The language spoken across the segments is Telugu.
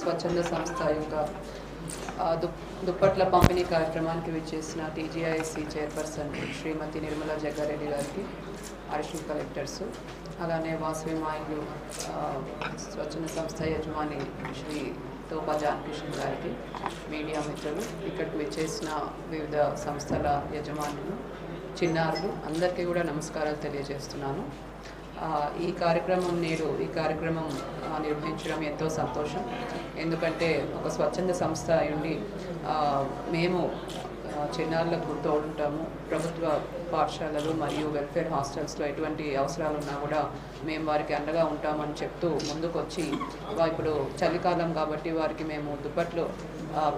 స్వచ్ఛంద సంస్థ యొక్క దుప్ దుప్పట్ల పంపిణీ కార్యక్రమానికి విచ్చేసిన టీజీఐసి చైర్పర్సన్ శ్రీమతి నిర్మలా జగ్గారెడ్డి గారికి అడిషనల్ కలెక్టర్స్ అలానే వాసవి మాయిలు స్వచ్ఛంద సంస్థ యజమాని శ్రీ తోపా జానకిషన్ గారికి మీడియా మిత్రులు ఇక్కడికి విచ్చేసిన వివిధ సంస్థల యజమానులు చిన్నారులు అందరికీ కూడా నమస్కారాలు తెలియజేస్తున్నాను. ఈ కార్యక్రమం నేడు ఈ కార్యక్రమం నిర్వహించడం ఎంతో సంతోషం. ఎందుకంటే ఒక స్వచ్ఛంద సంస్థ అయ్యుండి మేము చిన్నారులకు తోడుంటాము. ప్రభుత్వ పాఠశాలలు మరియు వెల్ఫేర్ హాస్టల్స్లో ఎటువంటి అవసరాలు ఉన్నా కూడా మేము వారికి అండగా ఉంటామని చెప్తూ ముందుకొచ్చి ఇప్పుడు చలికాలం కాబట్టి వారికి మేము దుప్పట్లు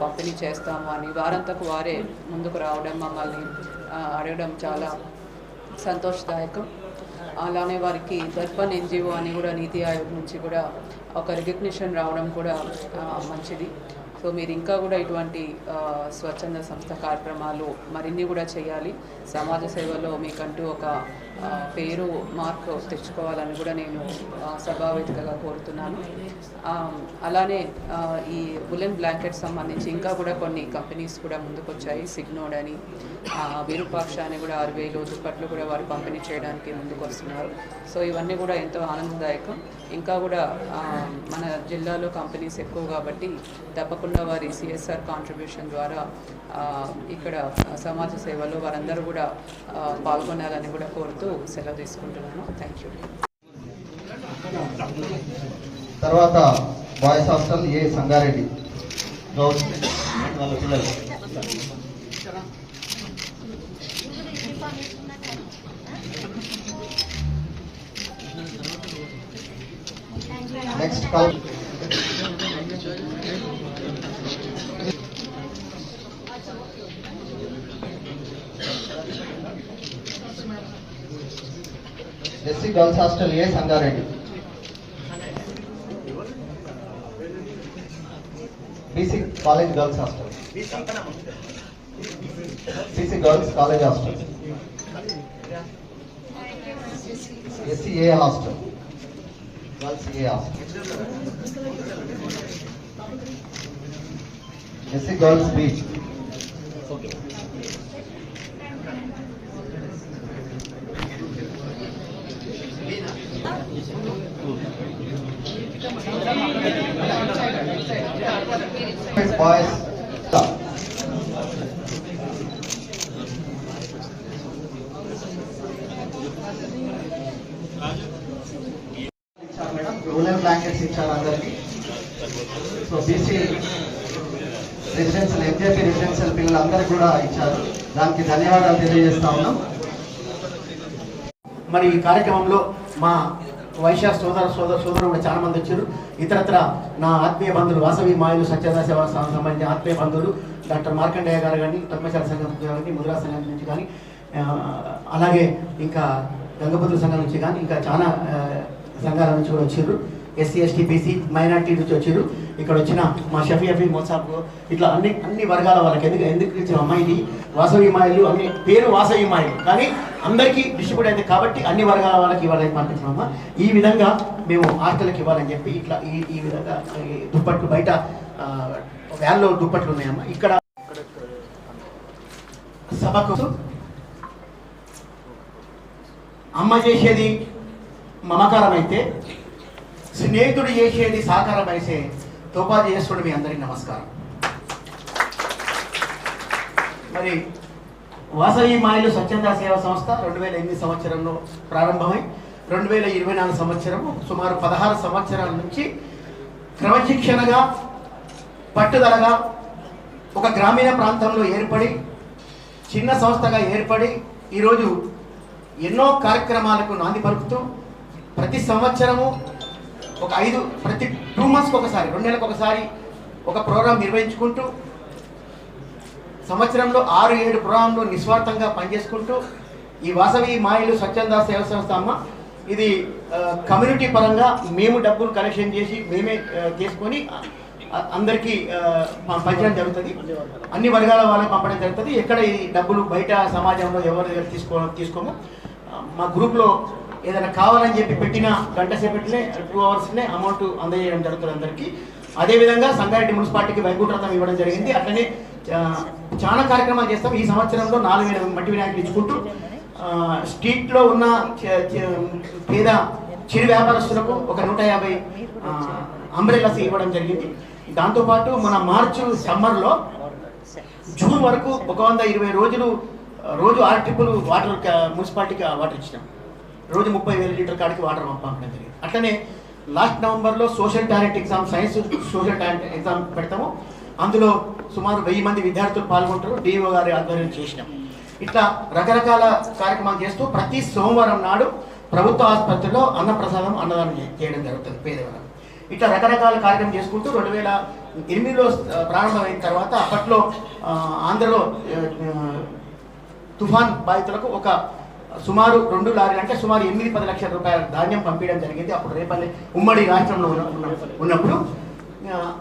పంపిణీ చేస్తాము అని వారంతకు వారే ముందుకు రావడం మమ్మల్ని అడగడం చాలా సంతోషదాయకం. అలానే వారికి దర్పణ్ ఎన్జిఓ అని కూడా నీతి ఆయోగ్ నుంచి కూడా ఒక రికగ్నిషన్ రావడం కూడా మంచిది. సో మీరు ఇంకా కూడా ఇటువంటి స్వచ్ఛంద సంస్థ కార్యక్రమాలు మరిన్ని కూడా చేయాలి. సమాజ సేవలో మీకంటూ ఒక పేరు మార్క్ తెచ్చుకోవాలని కూడా నేను సభావేదికగా కోరుతున్నాను. అలానే ఈ ఉలెన్ బ్లాంకెట్ సంబంధించి ఇంకా కూడా కొన్ని కంపెనీస్ కూడా ముందుకొచ్చాయి. సిగ్నోడ్ అని విరూపాక్ష అని కూడా ఆరు వేలు దుప్పట్లు కూడా వారు పంపిణీ చేయడానికి ముందుకు వస్తున్నారు సో ఇవన్నీ కూడా ఎంతో ఆనందదాయకం. ఇంకా కూడా మన జిల్లాలో కంపెనీస్ ఎక్కువ కాబట్టి తప్పకుండా వారి సిఎస్ఆర్ కాంట్రిబ్యూషన్ ద్వారా ఇక్కడ సమాజ సేవలో వారందరూ కూడా పాల్గొనాలని కూడా కోరుతూ సెలవు తీసుకుంటున్నాను. థ్యాంక్ యూ తర్వాత boys hostel A Sangareddy. Goud. వాళ్ళ పిల్లలు. Next call SC girls hostel A Sangareddy BC college girls hostel BC girls college hostel SC A hostel girls A hostel SC girls BC boys ఇచ్చారు మేడం బ్లాంకెట్స్ ఇచ్చారు అందరికి so BC residential MJP residential పిల్లలందరికీ కూడా ఇచ్చారు దానికి ధన్యవాదాలు తెలియజేస్తా ఉన్నాం మరి ఈ కార్యక్రమంలో మా వైశ్య సోదర సోదర సోదరులు కూడా చాలా మంది వచ్చారు. ఇతరత్ర నా ఆత్మీయ బంధువులు వాసవి మాయలు సత్యదా సేవ సంఘం సంబంధించిన ఆత్మీయ బంధువులు డాక్టర్ మార్కండేయ గారు కానీ పద్మశాల సంఘం కానీ ముద్రా సంఘం నుంచి కానీ అలాగే ఇంకా గంగపతుల సంఘం నుంచి కానీ ఇంకా చాలా సంఘాల నుంచి కూడా వచ్చారు. ఎస్సీ ఎస్టీ బీసీ మైనార్టీ నుంచి వచ్చారు ఇక్కడ వచ్చిన మా షఫీ అఫీ మోసాబ్ ఇట్లా అన్ని అన్ని వర్గాల వాళ్ళకి ఎందుకు ఎందుకు ఇచ్చిన అమ్మాయిది వాసవి మాయలు అన్ని పేరు వాసవి మాయలు. కానీ అందరికీ డిస్ట్రిబ్యూట్ అయింది కాబట్టి అన్ని వర్గాల వాళ్ళకి ఇవ్వాలని పంపించినామా ఈ విధంగా మేము హాస్టల్కి ఇవ్వాలని చెప్పి ఇట్లా ఈ ఈ విధంగా ఈ దుప్పట్లు బయట వ్యాన్లో దుప్పట్లు ఉన్నాయమ్మా. ఇక్కడ సభకు అమ్మ చేసేది మమకారం అయితే స్నేహితుడు చేసేది సాకారం అయితే తోపా చేస్తుడు మీ అందరికీ నమస్కారం. మరి వాసవి మాయలు స్వచ్ఛంద సేవా సంస్థ రెండు వేల ఎనిమిది సంవత్సరంలో ప్రారంభమై రెండు వేల ఇరవై నాలుగు సంవత్సరం సుమారు పదహారు సంవత్సరాల నుంచి క్రమశిక్షణగా పట్టుదలగా ఒక గ్రామీణ ప్రాంతంలో ఏర్పడి చిన్న సంస్థగా ఏర్పడి ఈరోజు ఎన్నో కార్యక్రమాలకు నాంది పలుకుతూ ప్రతి సంవత్సరము ఒక ఐదు ప్రతి టూ మంత్స్కి ఒకసారి రెండు నెలలకు ఒకసారి ఒక ప్రోగ్రాం నిర్వహించుకుంటూ సంవత్సరంలో ఆరు ఏడు ప్రోగ్రాంలు నిస్వార్థంగా పనిచేసుకుంటూ ఈ వాసవి మాయలు స్వచ్ఛంద సేవ సంస్థ అమ్మ ఇది కమ్యూనిటీ పరంగా మేము డబ్బులు కలెక్షన్ చేసి మేమే చేసుకొని అందరికీ పంచడం జరుగుతుంది. అన్ని వర్గాల వాళ్ళకి పంపడం జరుగుతుంది. ఎక్కడ ఈ డబ్బులు బయట సమాజంలో ఎవరి దగ్గర తీసుకో తీసుకోము. మా గ్రూప్లో ఏదైనా కావాలని చెప్పి పెట్టిన గంట సేపట్లే టూ అవర్స్నే అమౌంట్ అందజేయడం జరుగుతుంది అందరికీ. అదేవిధంగా సంగారెడ్డి మున్సిపాలిటీకి వైకుంఠరథం ఇవ్వడం జరిగింది. అట్లనే చాలా కార్యక్రమాలు చేస్తాం. ఈ సంవత్సరంలో నాలుగు వేల మట్టి వినాయకులు ఇచ్చుకుంటూ స్ట్రీట్లో ఉన్న పేద చిరు వ్యాపారస్తులకు ఒక నూట యాభై అంబ్రెల్లాస్ ఇవ్వడం జరిగింది. దాంతోపాటు మన మార్చు సమ్మర్లో జూన్ వరకు ఒక వంద ఇరవై రోజులు రోజు ఆరు ట్రిప్పులు వాటర్ మున్సిపాలిటీకి వాటర్ ఇచ్చినాం. రోజు ముప్పై వేల లీటర్ కాడికి వాటర్ పంపడం జరిగింది. అట్లనే లాస్ట్ నవంబర్లో social talent exam science social talent exam పెడతాము. అందులో సుమారు వెయ్యి మంది విద్యార్థులు పాల్గొంటారు డిఓ గారి ఆధ్వర్యం చేసినాం. ఇట్లా రకరకాల కార్యక్రమాలు చేస్తూ ప్రతి సోమవారం నాడు ప్రభుత్వ ఆసుపత్రిలో అన్నప్రసాదం అన్నదానం చేయడం జరుగుతుంది పేదవాళ్ళకు. ఇట్లా రకరకాల కార్యక్రమం చేసుకుంటూ రెండు వేల ఎనిమిదిలో ప్రారంభమైన తర్వాత అప్పట్లో ఆంధ్రలో తుఫాన్ బాధితులకు ఒక సుమారు రెండు లారీలు అంటే సుమారు ఎనిమిది పది లక్షల రూపాయల ధాన్యం పంపించడం జరిగింది. అప్పుడు రేపల్లి ఉమ్మడి రాష్ట్రంలో ఉన్న- ఉన్నప్పుడు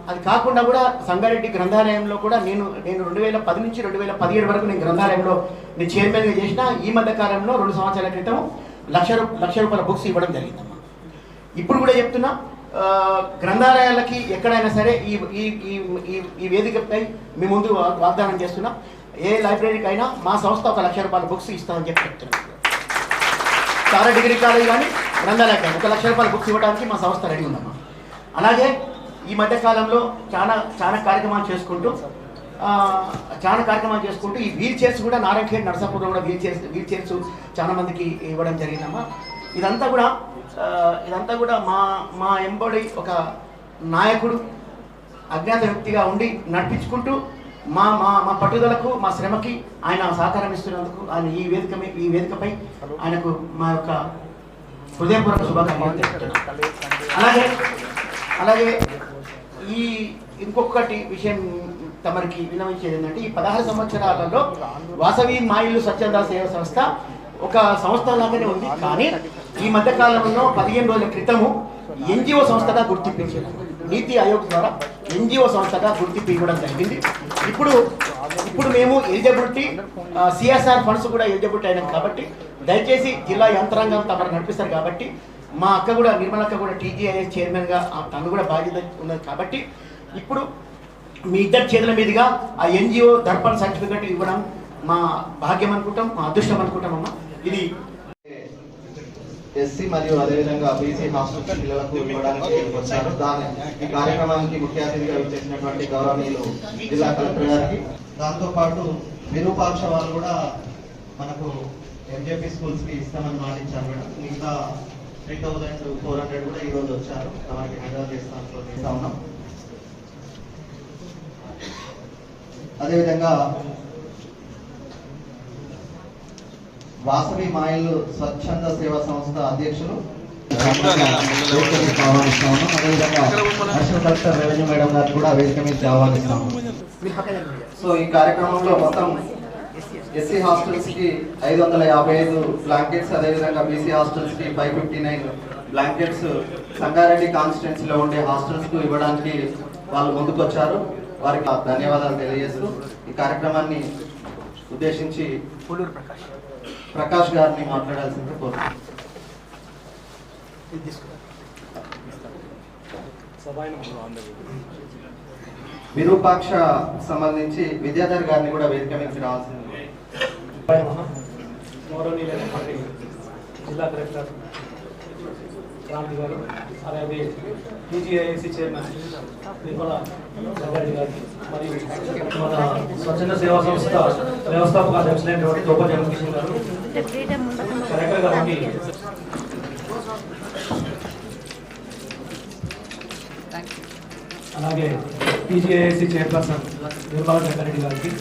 అది కాకుండా కూడా సంగారెడ్డి గ్రంథాలయంలో కూడా నేను నేను రెండు వేల పది నుంచి రెండు వేల పదిహేడు వరకు నేను గ్రంథాలయంలో నేను చైర్మన్గా చేసిన ఈ మధ్య కాలంలో రెండు సంవత్సరాల క్రితం లక్ష లక్ష రూపాయల బుక్స్ ఇవ్వడం జరిగిందమ్మా. ఇప్పుడు కూడా చెప్తున్నా గ్రంథాలయాలకి ఎక్కడైనా సరే ఈ ఈ ఈ ఈ- ఈ వేదికపై మీ ముందు వాగ్దానం చేస్తున్నా ఏ లైబ్రరీకి అయినా మా సంస్థ ఒక లక్ష రూపాయల బుక్స్ ఇస్తామని చెప్పి చెప్తున్నాం. చాలా డిగ్రీ కాలేజ్ కానీ గ్రంథాలయం కానీ ఒక లక్ష రూపాయల బుక్స్ ఇవ్వడానికి మా సంస్థ రెడీ ఉందమ్మా. అలాగే ఈ మధ్య కాలంలో చాలా చాలా కార్యక్రమాలు చేసుకుంటూ చాలా కార్యక్రమాలు చేసుకుంటూ ఈ వీల్ చైర్స్ కూడా నారాయణఖేడ్ నరసాపూర్లో కూడా వీల్ చైర్స్ వీల్ చైర్స్ చాలా మందికి ఇవ్వడం జరిగిందమ్మా. ఇదంతా కూడా ఇదంతా కూడా మా మా ఎంబడి ఒక నాయకుడు అజ్ఞాత వ్యక్తిగా ఉండి నడిపించుకుంటూ మా మా మా పట్టుదలకు మా శ్రమకి ఆయన సహకారం ఇస్తున్నందుకు ఆయన ఈ వేదిక ఈ వేదికపై ఆయనకు మా యొక్క హృదయపూర్వక శుభాకాంక్షలు తెలుపుతున్నాను. అలాగే అలాగే ఈ ఇంకొకటి విషయం తమరికి విన్నవించేది ఏంటంటే ఈ పదహారు సంవత్సరాలలో వాసవి మాయిలు స్వచ్ఛంద సేవ సంస్థ ఒక సంస్థ లాగానే ఉంది. కానీ ఈ మధ్య కాలంలో పదిహేను రోజుల క్రితము ఎన్జిఓ సంస్థగా గుర్తింపించారు నీతి ఆయోగ్ ద్వారా ఎన్జిఓ సంస్థగా గుర్తింపు ఇవ్వడం జరిగింది. ఇప్పుడు ఇప్పుడు మేము ఎలిజిబిలిటీ సిఎస్ఆర్ ఫండ్స్ కూడా ఎలిజిబిలిటీ అయినాం కాబట్టి దయచేసి జిల్లా యంత్రాంగం తమరు నడిపిస్తారు కాబట్టి మా అక్క కూడా నిర్మలక్క కూడా టీజీఐఎస్ చైర్మన్గా ఆ తను కూడా బాధ్యత ఉన్నది కాబట్టి ఇప్పుడు మీ ఇద్దరి చేతుల మీదుగా ఆ ఎన్జిఓ దర్పణ్ సర్టిఫికెట్ ఇవ్వడం మా భాగ్యం అనుకుంటాం మా అదృష్టం అనుకుంటామమ్మా ఇది ఎస్సీ మరియు అదేవిధంగా బీసీ హాస్టల్ పిల్లలకు ఇవ్వడానికి వచ్చారు దాని ఈ కార్యక్రమానికి ముఖ్య అతిథిగా ఇచ్చేసినటువంటి గౌరవనీయులు జిల్లా కలెక్టర్ గారికి. దాంతో పాటు విరూపాక్ష వాళ్ళు కూడా మనకు ఎంజేపీ స్కూల్స్కి ఇస్తామని మాటించారు మేడం. మిగతా త్రీ థౌజండ్ ఫోర్ హండ్రెడ్ కూడా ఈ రోజు వచ్చారు. మనకి హైదరాబాద్ చేస్తాను ఉన్నాం. అదేవిధంగా వాసవి మాయలు స్వచ్ఛంద సేవా సంస్థ అధ్యక్షులు. ఆహ్వానిస్తాము అదేవిధంగా అడిషనల్ కలెక్టర్ రెవెన్యూ మేడం గారు కూడా వేదిక మీద ఆహ్వానిస్తాము సో ఈ కార్యక్రమంలో మొత్తం ఎస్సీ హాస్టల్స్కి ఐదు వందల యాభై ఐదు బ్లాంకెట్స్ అదేవిధంగా BC హాస్టల్స్కి five fifty nine blankets Sangareddy కాన్స్టిట్యున్సీలో ఉండే హాస్టల్స్కు ఇవ్వడానికి వాళ్ళు ముందుకొచ్చారు. వారికి ధన్యవాదాలు తెలియజేస్తూ ఈ కార్యక్రమాన్ని ఉద్దేశించి ప్రకాష్ ప్రకాష్ గారిని మాట్లాడాల్సింది కోరుతున్నాను. విరూపాక్ష సంబంధించి విద్యాధర్ గారిని కూడా వేదిక రావాల్సింది. గౌరవనీయులైనటువంటి జిల్లా కలెక్టర్ క్రాంతి గారు అలాగే టీజీఐఎస్సీ చైర్మన్ నిర్మల సంగారెడ్డి గారికి మరియు మన స్వచ్ఛంద సేవా సంస్థ వ్యవస్థాపక అధ్యక్షులైనటువంటి గోప జగన్కిషన్ గారు కలెక్టర్ గారికి థ్యాంక్ యూ అలాగే టీజీఐఎస్సీ చైర్పర్సన్ నిర్మల జగ్గారెడ్డి గారికి